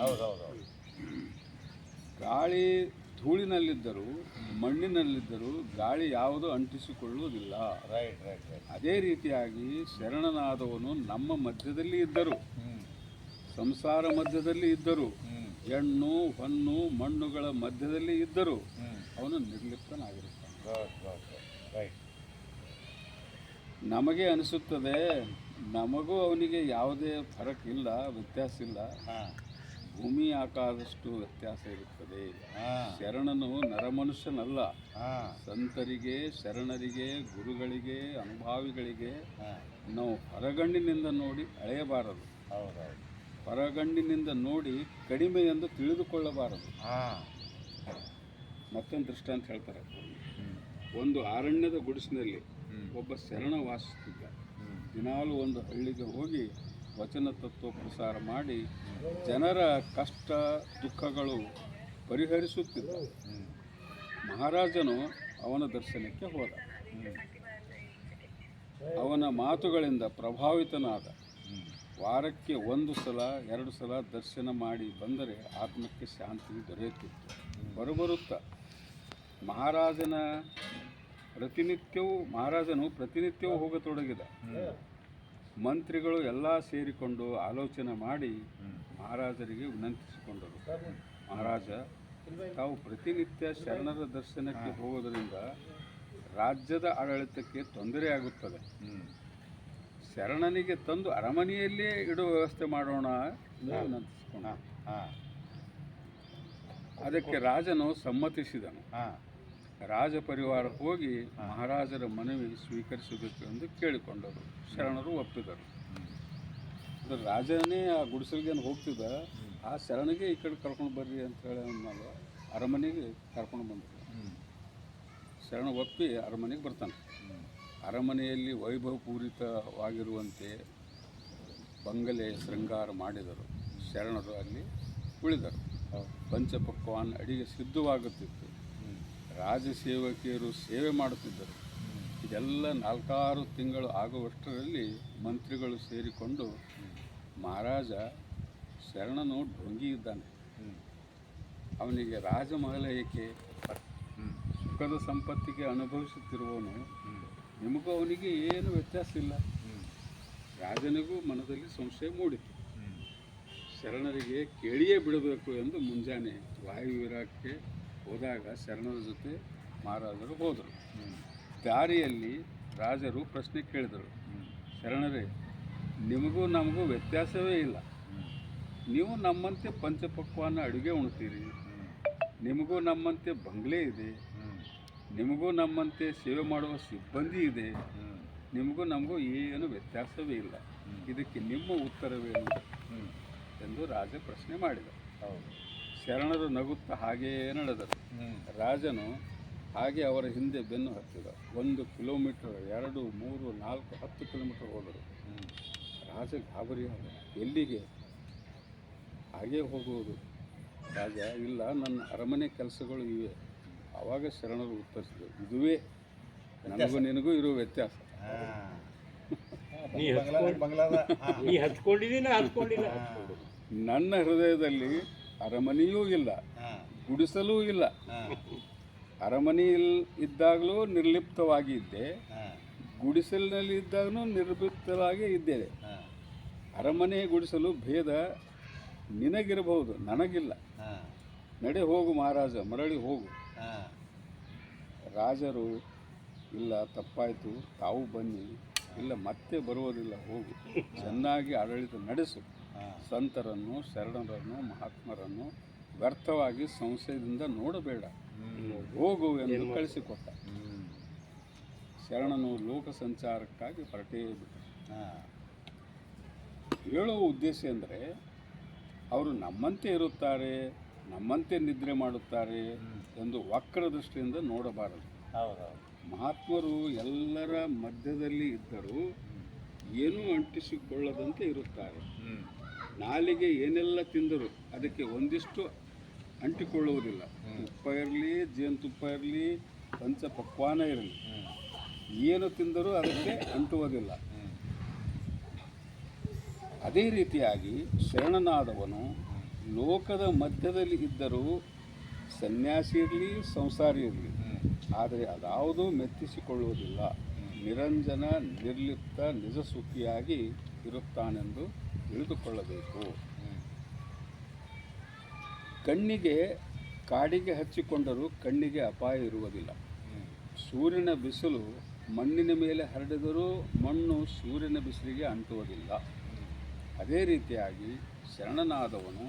ಹೌದು ಹೌದು ಹೌದು ಗಾಳಿ ಧೂಳಿನಲ್ಲಿದ್ದರೂ ಮಣ್ಣಿನಲ್ಲಿದ್ದರೂ ಗಾಳಿ ಯಾವುದು ಅಂಟಿಸಿಕೊಳ್ಳುವುದಿಲ್ಲ. ರೈಟ್ ರೈಟ್ ರೈಟ್ ಅದೇ ರೀತಿಯಾಗಿ ಶರಣನಾದವನು ನಮ್ಮ ಮಧ್ಯದಲ್ಲಿ ಇದ್ದರು. ಸಂಸಾರ ಮಧ್ಯದಲ್ಲಿ ಇದ್ದರು. ಹೆಣ್ಣು ಹೊನ್ನು ಮಣ್ಣುಗಳ ಮಧ್ಯದಲ್ಲಿ ಇದ್ದರು. ಅವನು ನಿರ್ಲಿಪ್ತನಾಗಿರುತ್ತಾನೆ. ರೈಟ್ ನಮಗೆ ಅನಿಸುತ್ತದೆ ನಮಗೂ ಅವನಿಗೆ ಯಾವುದೇ ಫರಕ್ ಇಲ್ಲ ವ್ಯತ್ಯಾಸ ಇಲ್ಲ. ಭೂಮಿ ಆಕಾರದಷ್ಟು ವ್ಯತ್ಯಾಸ ಇರುತ್ತದೆ. ಶರಣನು ನರಮನುಷ್ಯನಲ್ಲ. ಸಂತರಿಗೆ ಶರಣರಿಗೆ ಗುರುಗಳಿಗೆ ಅನುಭಾವಿಗಳಿಗೆ ನಾವು ಹೊರಗಣ್ಣಿನಿಂದ ನೋಡಿ ಅಳೆಯಬಾರದು. ಹೊರಗಣ್ಣಿನಿಂದ ನೋಡಿ ಕಡಿಮೆ ಎಂದು ತಿಳಿದುಕೊಳ್ಳಬಾರದು. ಮತ್ತೊಂದು ದೃಷ್ಟ ಅಂತ ಹೇಳ್ತಾರೆ ಒಂದು ಅರಣ್ಯದ ಗುಡಿಸಿನಲ್ಲಿ ಒಬ್ಬ ಶರಣ ವಾಸಿಸುತ್ತಿದ್ದ. ದಿನಾಲೂ ಒಂದು ಹಳ್ಳಿಗೆ ಹೋಗಿ ವಚನ ತತ್ವ ಪ್ರಸಾರ ಮಾಡಿ ಜನರ ಕಷ್ಟ, ದುಃಖಗಳು ಪರಿಹರಿಸುತ್ತಿದ್ದ. ಮಹಾರಾಜನು ಅವನ ದರ್ಶನಕ್ಕೆ ಹೋದ. ಅವನ ಮಾತುಗಳಿಂದ ಪ್ರಭಾವಿತನಾದ. ವಾರಕ್ಕೆ ಒಂದು ಸಲ, ಎರಡು ಸಲ ದರ್ಶನ ಮಾಡಿ ಬಂದರೆ ಆತ್ಮಕ್ಕೆ ಶಾಂತಿ ದೊರೆಯುತ್ತಿತ್ತು. ಬರುಬರುತ್ತ ಮಹಾರಾಜನ ಪ್ರತಿನಿತ್ಯವೂ ಮಹಾರಾಜನು ಪ್ರತಿನಿತ್ಯವೂ ಹೋಗತೊಡಗಿದ. ಮಂತ್ರಿಗಳು ಎಲ್ಲ ಸೇರಿಕೊಂಡು ಆಲೋಚನೆ ಮಾಡಿ ಮಹಾರಾಜರಿಗೆ ವಿನಂತಿಸಿಕೊಂಡರು. ಮಹಾರಾಜ ತಾವು ಪ್ರತಿನಿತ್ಯ ಶರಣರ ದರ್ಶನಕ್ಕೆ ಹೋಗೋದರಿಂದ ರಾಜ್ಯದ ಆಡಳಿತಕ್ಕೆ ತೊಂದರೆಯಾಗುತ್ತದೆ ಶರಣನಿಗೆ ತಂದು ಅರಮನೆಯಲ್ಲೇ ಇಡುವ ವ್ಯವಸ್ಥೆ ಮಾಡೋಣ ವಿನಂತಿಸಿಕೊಂಡ ಅದಕ್ಕೆ ರಾಜನು ಸಮ್ಮತಿಸಿದನು. ರಾಜ ಪರಿವಾರ ಹೋಗಿ ಮಹಾರಾಜರ ಮನವಿ ಸ್ವೀಕರಿಸಬೇಕು ಎಂದು ಕೇಳಿಕೊಂಡರು. ಶರಣರು ಒಪ್ಪಿದರು. ಅದು ರಾಜನೇ ಆ ಗುಡಿಸಲಿಗೆ ಹೋಗ್ತಿದ್ದ ಆ ಶರಣಿಗೆ ಈ ಕಡೆ ಕರ್ಕೊಂಡು ಬರ್ರಿ ಅಂತ ಹೇಳಿ ಅಂದ್ಮೇಲೆ ಅರಮನೆಗೆ ಕರ್ಕೊಂಡು ಬಂದರು. ಶರಣ ಒಪ್ಪಿ ಅರಮನೆಗೆ ಬರ್ತಾನೆ. ಅರಮನೆಯಲ್ಲಿ ವೈಭವಪೂರಿತವಾಗಿರುವಂತೆ ಬಂಗಲೆ ಶೃಂಗಾರ ಮಾಡಿದರು. ಶರಣರು ಅಲ್ಲಿ ಉಳಿದರು. ಪಂಚಪಕ್ವಾನ್ ಅಡಿಗೆ ಸಿದ್ಧವಾಗುತ್ತಿತ್ತು. ಹ್ಞೂ ರಾಜಸೇವಕಿಯರು ಸೇವೆ ಮಾಡುತ್ತಿದ್ದರು. ಇದೆಲ್ಲ ನಾಲ್ಕಾರು ತಿಂಗಳು ಆಗುವಷ್ಟರಲ್ಲಿ ಮಂತ್ರಿಗಳು ಸೇರಿಕೊಂಡು ಮಹಾರಾಜ ಶರಣನು ಢೊಂಗಿ ಇದ್ದಾನೆ. ಅವನಿಗೆ ರಾಜಮಹಲ ಏಕೆ ಸುಖದ ಸಂಪತ್ತಿಗೆ ಅನುಭವಿಸುತ್ತಿರುವವನು ನಿಮಗೂ ಅವನಿಗೆ ಏನು ವ್ಯತ್ಯಾಸ ಇಲ್ಲ. ರಾಜನಿಗೂ ಮನದಲ್ಲಿ ಸಂಶಯ ಮೂಡಿತು. ಶರಣರಿಗೆ ಕೇಳಿಯೇ ಬಿಡಬೇಕು ಎಂದು ಮುಂಜಾನೆ ವಾಯುವಿರಕ್ಕೆ ಹೋದಾಗ ಶರಣರ ಜೊತೆ ಮಹಾರಾಜರು ಹೋದರು. ದಾರಿಯಲ್ಲಿ ರಾಜರು ಪ್ರಶ್ನೆ ಕೇಳಿದರು. ಶರಣರೇ ನಿಮಗೂ ನಮಗೂ ವ್ಯತ್ಯಾಸವೇ ಇಲ್ಲ. ನೀವು ನಮ್ಮಂತೆ ಪಂಚಪಕ್ವಾನ ಅಡುಗೆ ಉಣ್ತೀರಿ. ನಿಮಗೂ ನಮ್ಮಂತೆ ಬಂಗ್ಲೆ ಇದೆ. ನಿಮಗೂ ನಮ್ಮಂತೆ ಸೇವೆ ಮಾಡುವ ಸಿಬ್ಬಂದಿ ಇದೆ. ನಿಮಗೂ ನಮಗೂ ಏನು ವ್ಯತ್ಯಾಸವೇ ಇಲ್ಲ. ಇದಕ್ಕೆ ನಿಮ್ಮ ಉತ್ತರವೇನು? ಎಂದು ರಾಜ ಪ್ರಶ್ನೆ ಮಾಡಿದ. ಹೌದು. ಶರಣರು ನಗುತ್ತಾ ಹಾಗೆಯೇ ನಡೆದರು. ರಾಜನು ಹಾಗೆ ಅವರ ಹಿಂದೆ ಬೆನ್ನು ಹತ್ತಿದ. ಒಂದು ಕಿಲೋಮೀಟರ್ ಎರಡು ಮೂರು ನಾಲ್ಕು ಹತ್ತು ಕಿಲೋಮೀಟರ್ ಹೋದರು. ರಾಜ ಗಾಬರಿಯಾದ. ಎಲ್ಲಿಗೆ? ಹಾಗೇ ಹೋಗುವುದು. ರಾಜ ಇಲ್ಲ ನನ್ನ ಅರಮನೆ ಕೆಲಸಗಳು ಇವೆ. ಆವಾಗ ಶರಣರು ಉತ್ತರಿಸಿದರು. ಇದುವೇ ನನಗೂ ನಿನಗೂ ಇರೋ ವ್ಯತ್ಯಾಸ. ನೀ ಹಚ್ಕೊಂಡಿದ್ದೀನ ನನ್ನ ಹೃದಯದಲ್ಲಿ ಅರಮನೆಯೂ ಇಲ್ಲ. ಗುಡಿಸಲೂ ಇಲ್ಲ. ಅರಮನೆ ಇದ್ದಾಗಲೂ ನಿರ್ಲಿಪ್ತವಾಗಿ ಇದ್ದೆ. ಗುಡಿಸಲಿನಲ್ಲಿ ಇದ್ದಾಗಲೂ ನಿರ್ಲಿಪ್ತವಾಗಿ ಇದ್ದೇನೆ ಅರಮನೆ ಗುಡಿಸಲು ಭೇದ ನಿನಗಿರಬಹುದು ನನಗಿಲ್ಲ. ನಡೆ ಹೋಗು ಮಹಾರಾಜ ಮರಳಿ ಹೋಗು. ರಾಜರು ಇಲ್ಲ ತಪ್ಪಾಯಿತು ತಾವು ಬನ್ನಿ ಇಲ್ಲ ಮತ್ತೆ ಬರುವುದಿಲ್ಲ ಹೋಗು. ಚೆನ್ನಾಗಿ ಆಡಳಿತ ನಡೆಸು. ಸಂತರನ್ನು ಶರಣರನ್ನು ಮಹಾತ್ಮರನ್ನು ವ್ಯರ್ಥವಾಗಿ ಸಂಶಯದಿಂದ ನೋಡಬೇಡ. ಹೋಗು ಎಂದು ಕಳಿಸಿಕೊಟ್ಟ. ಶರಣನು ಲೋಕ ಸಂಚಾರಕ್ಕಾಗಿ ಹೊರಟೇ ಬಿಟ್ಟ ಹೇಳುವ ಉದ್ದೇಶ ಎಂದರೆ ಅವರು ನಮ್ಮಂತೆ ಇರುತ್ತಾರೆ ನಮ್ಮಂತೆ ನಿದ್ರೆ ಮಾಡುತ್ತಾರೆ ಎಂದು ವಕ್ರ ದೃಷ್ಟಿಯಿಂದ ನೋಡಬಾರದು. ಮಹಾತ್ಮರು ಎಲ್ಲರ ಮಧ್ಯದಲ್ಲಿ ಇದ್ದರೂ ಏನೂ ಅಂಟಿಸಿಕೊಳ್ಳದಂತೆ ಇರುತ್ತಾರೆ. ನಾಲಿಗೆ ಏನೆಲ್ಲ ತಿಂದರು ಅದಕ್ಕೆ ಒಂದಿಷ್ಟು ಅಂಟಿಕೊಳ್ಳುವುದಿಲ್ಲ. ತುಪ್ಪ ಇರಲಿ ಜೇನುತುಪ್ಪ ಇರಲಿ, ಪಂಚ ಪಕ್ವಾನ ಇರಲಿ. ಏನು ತಿಂದರೂ ಅದಕ್ಕೆ ಅಂಟುವುದಿಲ್ಲ. ಅದೇ ರೀತಿಯಾಗಿ ಶರಣನಾದವನು ಲೋಕದ ಮಧ್ಯದಲ್ಲಿ ಇದ್ದರೂ ಸನ್ಯಾಸಿ ಇರಲಿ, ಸಂಸಾರಿ ಇರಲಿ. ಆದರೆ ಅದಾವುದೂ ಮೆತ್ತಿಸಿಕೊಳ್ಳುವುದಿಲ್ಲ ನಿರಂಜನ, ನಿರ್ಲಿಪ್ತ ನಿಜ ಸುಖಿಯಾಗಿ ಇರುತ್ತಾನೆಂದು ತಿಳಿದುಕೊಳ್ಳಬೇಕು. ಕಣ್ಣಿಗೆ ಕಾಡಿಗೆ ಹಚ್ಚಿಕೊಂಡರೂ ಕಣ್ಣಿಗೆ ಅಪಾಯ ಇರುವುದಿಲ್ಲ. ಸೂರ್ಯನ ಬಿಸಿಲು ಮಣ್ಣಿನ ಮೇಲೆ ಹರಡಿದರೂ ಮಣ್ಣು ಸೂರ್ಯನ ಬಿಸಿಲಿಗೆ ಅಂಟುವುದಿಲ್ಲ. ಅದೇ ರೀತಿಯಾಗಿ ಶರಣನಾದವನು